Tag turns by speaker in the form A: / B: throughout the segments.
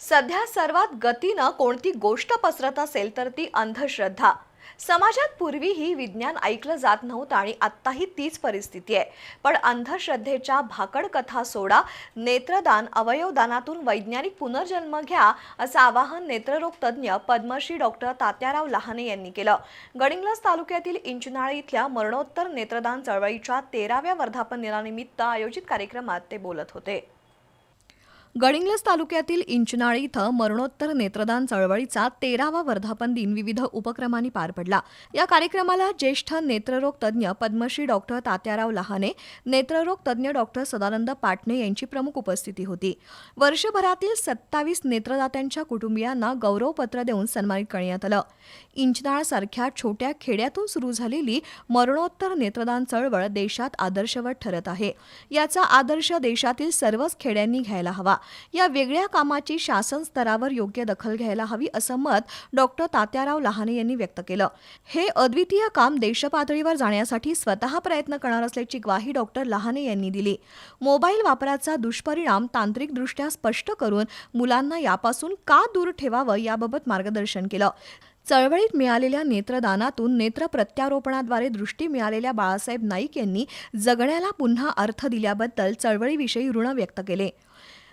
A: सध्या सर्वात गतीनं कोणती गोष्ट पसरत असेल तर ती अंधश्रद्धा. समाजात पूर्वीही विज्ञान ऐकलं जात नव्हतं आणि आत्ताही तीच परिस्थिती आहे. पण अंधश्रद्धेच्या भाकड कथा सोडा नेत्रदान अवयवदानातून वैज्ञानिक पुनर्जन्म घ्या असं आवाहन नेत्ररोग तज्ज्ञ पद्मश्री डॉक्टर तात्याराव लहाने यांनी केलं. गडिंग्लज तालुक्यातील इंचनाळे इथल्या मरणोत्तर नेत्रदान चळवळीच्या तेराव्या वर्धापन दिनानिमित्त आयोजित कार्यक्रमात ते बोलत होते. गडिंग्लज तालुक्यातील इंचनाळी इथं मरणोत्तर नेत्रदान चळवळीचा तेरावा वर्धापन दिन विविध उपक्रमांनी पार पडला. या कार्यक्रमाला ज्येष्ठ नेत्ररोग तज्ज्ञ पद्मश्री डॉक्टर तात्याराव लहाने नेत्ररोग तज्ज्ञ डॉक्टर सदानंद पाटणे यांची प्रमुख उपस्थिती होती. वर्षभरातील सत्तावीस नेत्रदात्यांच्या कुटुंबियांना गौरवपत्र देऊन सन्मानित करण्यात आलं. इंचनाळसारख्या छोट्या खेड्यातून सुरू झालेली मरणोत्तर नेत्रदान चळवळ देशात आदर्शवत ठरत आहे. याचा आदर्श देशातील सर्वच खेड्यांनी घ्यायला हवा. या वेगळ्या कामाची शासन स्तरावर योग्य दखल घ्यायला हवी असं मत डॉक्टर तात्याराव लहाने यांनी व्यक्त केलं. हे अद्वितीय काम देशपातळीवर जाण्यासाठी स्वतः प्रयत्न करणार असल्याची ग्वाही डॉक्टर लहाने यांनी दिली. मोबाईल वापराचा दुष्परिणाम तांत्रिकदृष्ट्या स्पष्ट करून मुलांना यापासून का दूर ठेवावं याबाबत मार्गदर्शन केलं. चळवळीत मिळालेल्या नेत्रदानातून नेत्र प्रत्यारोपणाद्वारे दृष्टी मिळालेल्या बाळासाहेब नाईक यांनी जगण्याला पुन्हा अर्थ दिल्याबद्दल चळवळीविषयी ऋण व्यक्त केले.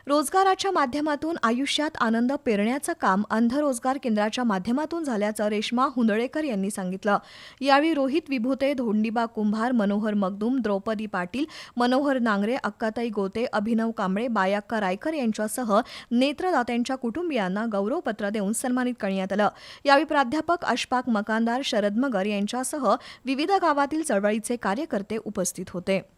A: रोजगाराच्या माध्यमातून आयुष्यात आनंद पेरण्याचं काम अंध रोजगार केंद्राच्या माध्यमातून झाल्याचं रेश्मा हुंदळेकर यांनी सांगितलं. यावेळी रोहित विभूते धोंडीबा कुंभार मनोहर मगदूम द्रौपदी पाटील मनोहर नांगरे अक्काताई गोते अभिनव कांबळे बायाक्का रायकर यांच्यासह नेत्रदात्यांच्या कुटुंबियांना गौरवपत्र देऊन सन्मानित करण्यात आलं. यावेळी प्राध्यापक अशफाक मकानदार शरद मगर यांच्यासह विविध गावातील चळवळीचे कार्यकर्ते उपस्थित होते.